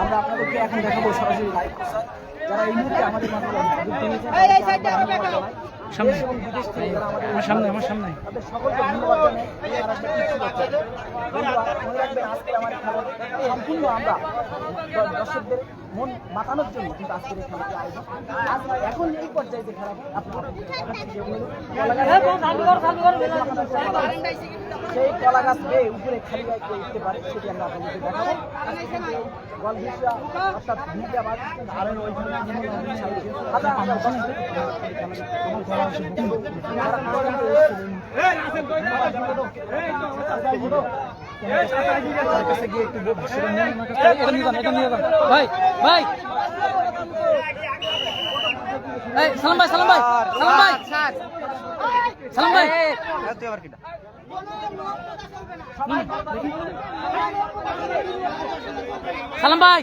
আমরা আপনাদেরকে এখন দেখাবো সরাসরি লাইভ প্রচার এই মুহূর্তে আমাদের সামনে। আমার সামনে আমার সামনে। সকলকে ধন্যবাদ আমার সম্পূর্ণ আমরা দর্শকদের মন মাতানোর জন্য কিন্তু আজকের এখন এই পর্যায়ে যে সেই কলা গাছ খেয়ে উপরে খালি করতে পারে সেটি আমরা আপনাদেরকে দেখাবো ভাই ভাই সালাম ভাই সালাম ভাই সালাম ভাই সালাম ভাই সালাম ভাই।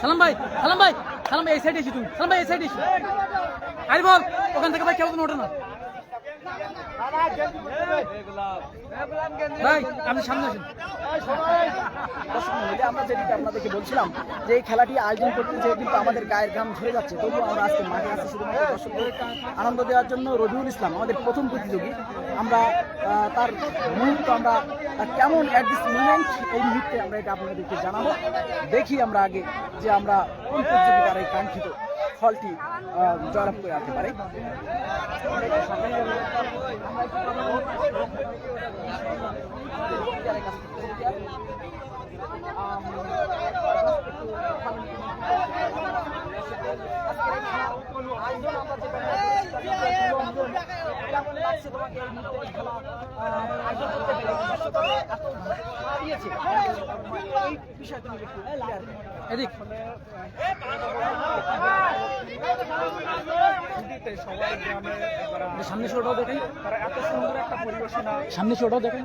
সালাম ভাই সালাম ভাই সালাম ভাই, এই সাইডে এসি তুমি। সালাম ভাই, এই সাইডে এসি। আরে বল, ওখান থেকে ভাই কেউ ওঠে না। আমরা আপনাদেরকে বলছিলাম যে এই খেলাটি আমাদের গায়ের যাচ্ছে আমরা মাঠে আনন্দ দেওয়ার জন্য রবিউল ইসলাম, আমাদের প্রথম প্রতিযোগী। আমরা তার মুহূর্ত আমরা কেমন অ্যাট দিস এই মুহূর্তে আমরা এটা আপনাদেরকে জানাব। দেখি আমরা আগে যে আমরা কোন প্রতিযোগিতার এই কাঙ্ক্ষিত ফলটি জয়লাভ করে আনতে পারে। আমরা যে কেমন লাগছে তোমাকে এই মুহূর্তে এই খেলা আয়োজন করতে পেরে? দর্শকরা এত দিয়েছে। এই বিষয়ে তুমি একটু এদিক সামনে শোটাও দেখেন তারা এত সুন্দর একটা পরিবেশনা সামনে শোটাও দেখেন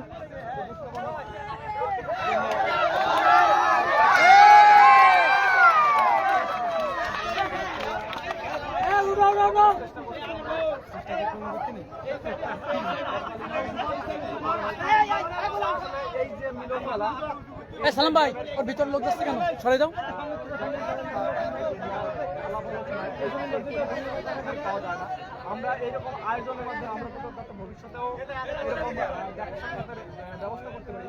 সালাম ভাই, ওর ভিতরে লোক যাচ্ছে কেন? সরে না আমরা এইরকম আয়োজনের মাধ্যমে আমরা ভবিষ্যতেও ব্যবস্থা করতে পারি।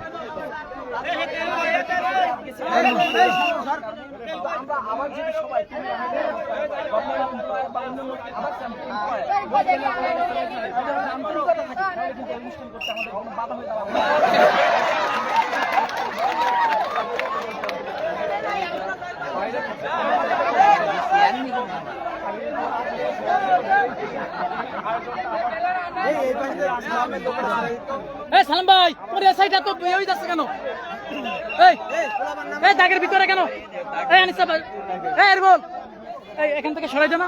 আমরা আমার যদি সবাই আন্তরিকতা থাকে তাহলে কিন্তু অনুষ্ঠান করতে আমাদের কোনো বাধা হয়ে যাবে এই সালাম ভাই ওর এই সাইডটা তো হয়ে যাচ্ছে কেন? এই এই দাগের ভিতরে কেন? এই, আনিসা ভাই, এই বল। এই, এখান থেকে সরাই না।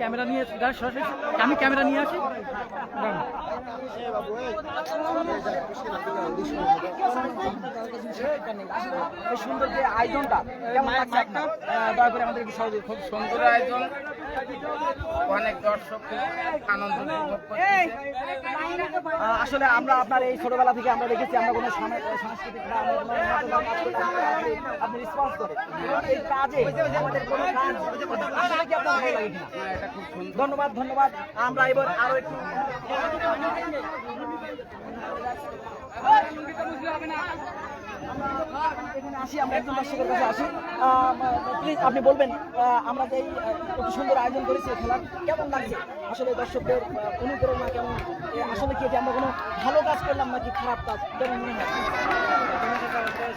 ক্যামেরা নিয়ে সরাসরি আমি ক্যামেরা নিয়ে আসি। সুন্দর যে আয়োজনটা দয়া করে আমাদের খুব সুন্দর আয়োজন। অনেক দর্শক আনন্দ আসলে আমরা আপনার এই ছোটবেলা থেকে আমরা দেখেছি আমরা কোনো সাংস্কৃতিক ধন্যবাদ ধন্যবাদ আমরা এবার আরও একটু না প্লিজ আপনি বলবেন আমরা যে এই সুন্দর আয়োজন করেছি খেলার কেমন লাগছে আসলে দর্শকদের অনুপ্রেরণা কেমন আসলে কি আমরা কোনো ভালো কাজ করলাম নাকি খারাপ কাজ কেমন মনে হয়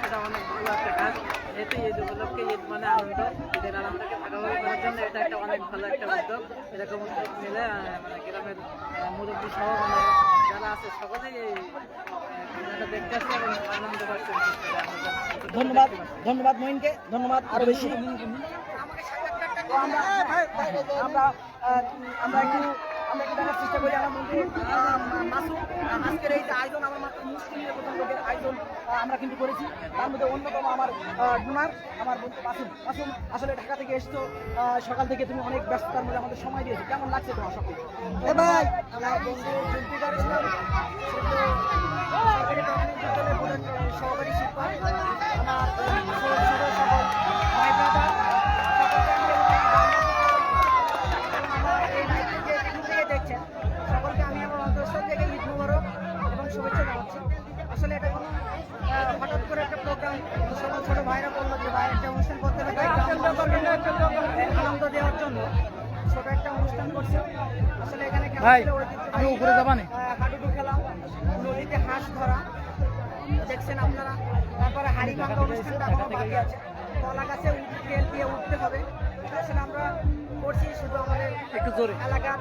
সেটা অনেক ভালো একটা কাজ যেহেতু ঈদ উপলক্ষে ঈদ মানে আনন্দ ঈদের আনন্দকে ভাগাভাগি করার জন্য এটা একটা অনেক ভালো একটা উদ্যোগ এরকম উদ্যোগ মানে গ্রামের মুরব্বী সহ মানে যারা আছে, সকলেই ধন্যবাদ ধন্যবাদ মহিনকে ধন্যবাদ আরও বেশি। আমরা আমরা একটু আমরা একটু দেখার চেষ্টা করি আমার বন্ধু মাসুম আজকের এই আয়োজন আমার প্রথম লোকের আয়োজন আমরা কিন্তু করেছি। তার মধ্যে অন্যতম আমার ডোনার আমার বন্ধু মাসুম। মাসুম আসলে ঢাকা থেকে এসছো সকাল থেকে তুমি অনেক ব্যস্ততার মধ্যে আমাদের সময় দিয়েছ। কেমন লাগছে তোমার সকল ভাই! আমার বন্ধু জুলফিকার ইসলাম সহকারী শিক্ষক। আমার ছোট একটা অনুষ্ঠান করছে। আসলে এখানে ভাই, আমি উপরে যাবা নি? হাডুডু খেলা নদীতে হাঁস ধরা দেখছেন আপনারা? তারপরে হাড়ি ভাঙা অনুষ্ঠানটা এখনও বাকি আছে। কলা গাছে তেল দিয়ে উঠতে হবে। আসলে আমরা করছি শুধু আমাদের একটু জোরে। এলাকার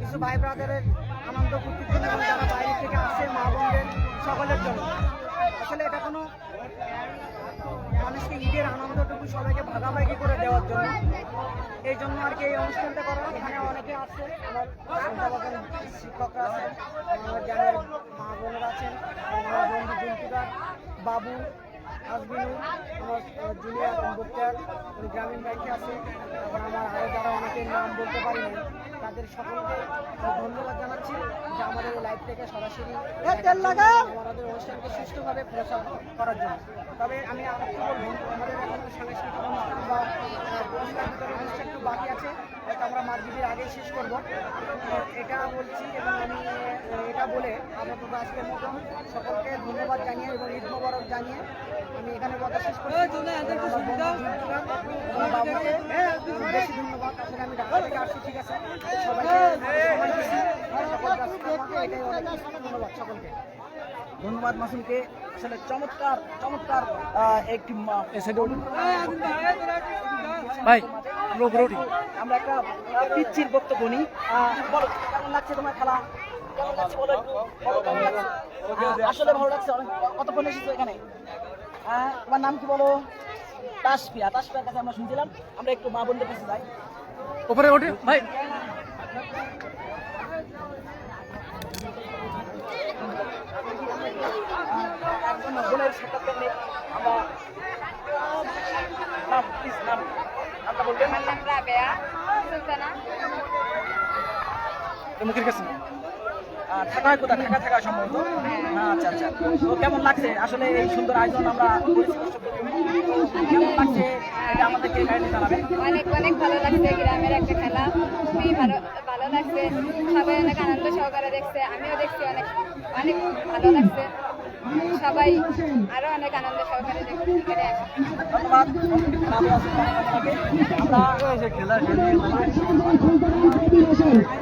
কিছু ভাই ব্রাদারের আনন্দ ফুর্তির জন্য যারা বাইরে থেকে আসছে মা বোনদের সকলের জন্য। আসলে এটা কোনো ঈদের আনন্দটুকু সবাইকে ভাগাভাগি করে দেওয়ার জন্য। এই জন্য আর কি এই অনুষ্ঠানটা করা এখানে অনেকে আছে আমার শিক্ষকরা আছেন, আমার গ্রামের মা বোনেরা আছেন, আমার বন্ধু জুলফিকার বাবু আজমিনুর আমার জুনিয়র বক্তার গ্রামীণ ব্যাংকে আছে আমার আরও যারা অনেকের নাম বলতে পারি নাই তাদের সকলকে ধন্যবাদ জানাচ্ছি যে আমাদের এই লাইভ থেকে সরাসরি আমাদের অনুষ্ঠানকে সুষ্ঠুভাবে প্রচার করার জন্য। তবে আমি আরেকটু বলব আমাদের এখন সাংস্কৃতিক অনুষ্ঠান বা অনুষ্ঠান একটু বাকি আছে হয়তো আমরা মার্কেটের আগেই শেষ করব। এটা বলছি এবং আমি এটা বলে আপাতত আজকের মতো সকলকে ধন্যবাদ জানিয়ে জানিয়ে আমি এখানে কথা শেষ করছি। বেশি ধন্যবাদ। আসলে আমি ঢাকা থেকে আসছি ঠিক আছে? সবাইকে সময় দিচ্ছি সকলকে আসলে আমাকে এটাই অনেক ধন্যবাদ সকলকে। ধন্যবাদ মাসুমকে। আসলে চমৎকার চমৎকার আহ, একটি ভাই আমরা একটা আহ, পিচ্ছির বক্তব্য নিই। আহ, বলো কেমন লাগছে তোমার খেলা? কেমন লাগছে বলো একটু? কেমন লাগছে? আসলে ভালো লাগছে অনেক। কতক্ষণ এসেছ এখানে? আহ, তোমার নাম কি বলো? তাসপিয়া তাসপিয়ার কাছে আমরা শুনছিলাম। আমরা একটু মা বোনদের কাছে যাই। উপরে ওঠে। ভাই। বোনের সাক্ষাৎকার আমরা নাম প্লিজ নাম। নামটা বলবেন আমার নাম রাবেয়া। সুলতানা। মুখের কাছে। ঢাকায় কোথায় ঢাকা থাকা সম্ভবত। না আচ্ছা আচ্ছা। তো কেমন লাগছে? আসলে এই সুন্দর আয়োজন আমরা করেছি দর্শকদের জন্য। তো কেমন লাগছে? এটা আমাদেরকে গাইডে জানাবে অনেক অনেক ভালো লাগছে গ্রামের একটা খেলা। খুবই ভালো ভালো লাগছে। সবাই অনেক আনন্দ সহকারে দেখছে আমিও দেখছি অনেক অনেক ভালো লাগছে। সবাই আরও অনেক আনন্দ সহকারে ধন্যবাদ। আমরা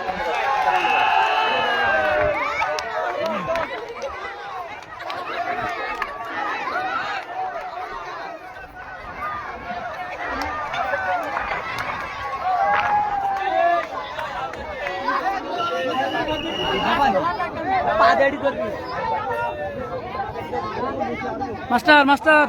মাস্টার মাস্টার।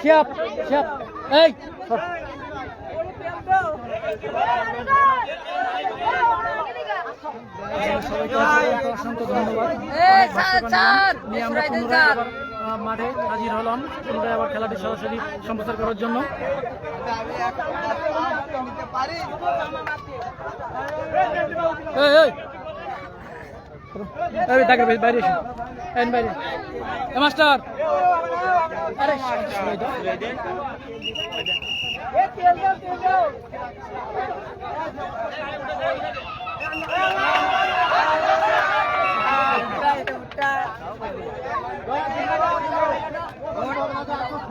শিয়াপ শিয়াপ। এই সর। অসংখ্য ধন্যবাদ মাঠে হাজির হলাম পুনরায় আবার খেলাটি সরাসরি সম্প্রচার করার জন্য এই, এই। এই, বাইরে- এসো। এই, বাইরে। মাস্টার।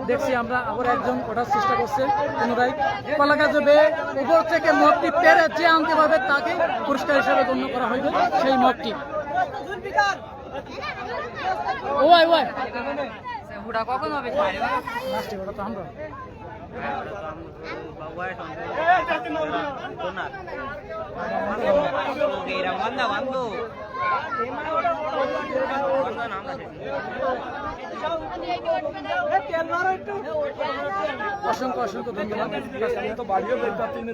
দেখছি আমরা আবার একজন ওঠার চেষ্টা করছে পুনরায় কলাকা যাবে উপর থেকে মগটি পেরে যে আনতে পারবে তাকে পুরস্কার হিসেবে গণ্য করা হইবে সেই মগটি ওয়াই ওয়াই ওটা কখন হবে? অসংখ্য অসংখ্য ধন্যবাদ। তো বাড়িও বের করতে না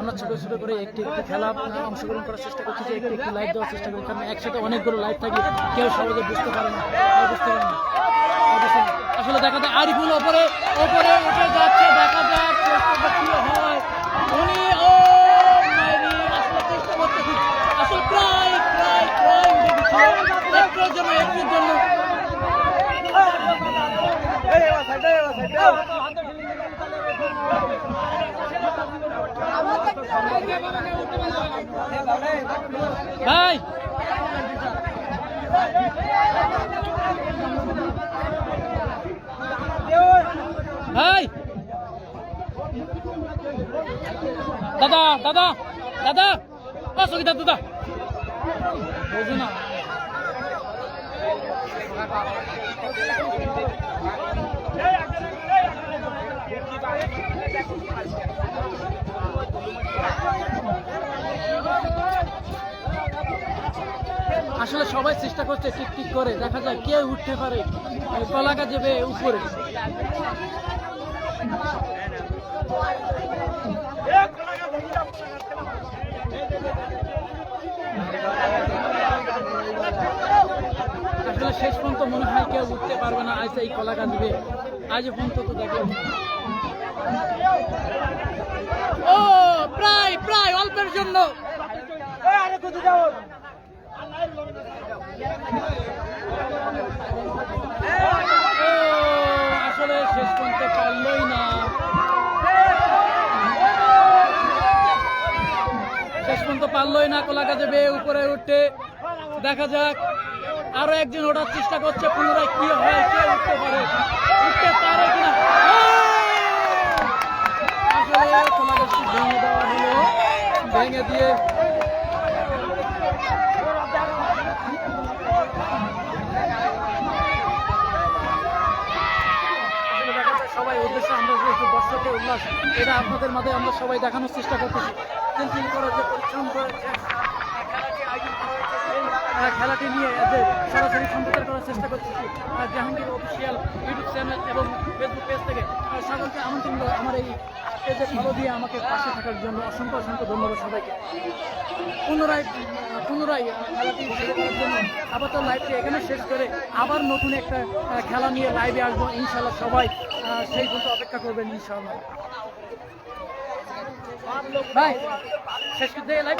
আমরা ছোট ছোট করে একটি একটি খেলা অংশগ্রহণ করার চেষ্টা করছি যে একটি একটি লাইভ দেওয়ার চেষ্টা করি কারণ একসাথে অনেকগুলো লাইভ থাকে কেউ সহজে বুঝতে পারে না বুঝতে পারে না। আসলে দেখা যায় আরিফুল ওপরে ওপরে উঠে যাচ্ছে দেখা যাক কি হয় উনি ও আসলে চেষ্টা করতেছি আসলে প্রায় প্রায় প্রায় উঠে জন্য একটুর জন্য ভাই। ভাই। দাদা দাদা দাদা। অসুবিধা দাদা। বুঝো না। আসলে সবাই চেষ্টা করছে টিক টিক করে। দেখা যায় কে উঠতে পারে। কলাকা যাবে উপরে। আসলে শেষ পর্যন্ত মনে হয় কেউ উঠতে পারবে না। আজ এই কলাকা দিবে আজ পর্যন্ত তো দেখলাম ও প্রায় প্রায় অল্পের আসলে শেষ পর্যন্ত পারলই না। শেষ পর্যন্ত পারলই না কলাকা দেবে উপরে উঠতে। দেখা যাক, আরও একজন ওঠার চেষ্টা করছে, পুনরায় কি হয়, কে উঠতে পারে উঠতে পারে কিনা ও! আসলে কলাগাছটি ভেঙে দেওয়া হলো ভেঙে দিয়ে। সবাই উদ্দেশ্যে আমরা যে একটু উল্লাস, এটা আপনাদের মাঝে আমরা সবাই দেখানোর চেষ্টা করতেছি। চিন্তিন করে যে পরিশ্রম খেলাটি নিয়ে সরাসরি করার চেষ্টা করতেছি জাহাঙ্গীর অফিসিয়াল ইউটিউব চ্যানেল এবং ফেসবুক পেজ থেকে সকলকে আমন্ত্রণ আমার এই পেজে ফলো দিয়ে আমাকে পাশে থাকার জন্য অসংখ্য অসংখ্য ধন্যবাদ সবাইকে। পুনরায় পুনরায় খেলাটি শুরু করার জন্য আপাতত লাইভটি এখানে শেষ করে আবার নতুন একটা খেলা নিয়ে লাইভে আসব ইনশাল্লাহ সবাই সেই পর্যন্ত অপেক্ষা করবেন ইনশাল্লাহ ভাই, শেষ করতে লাইভ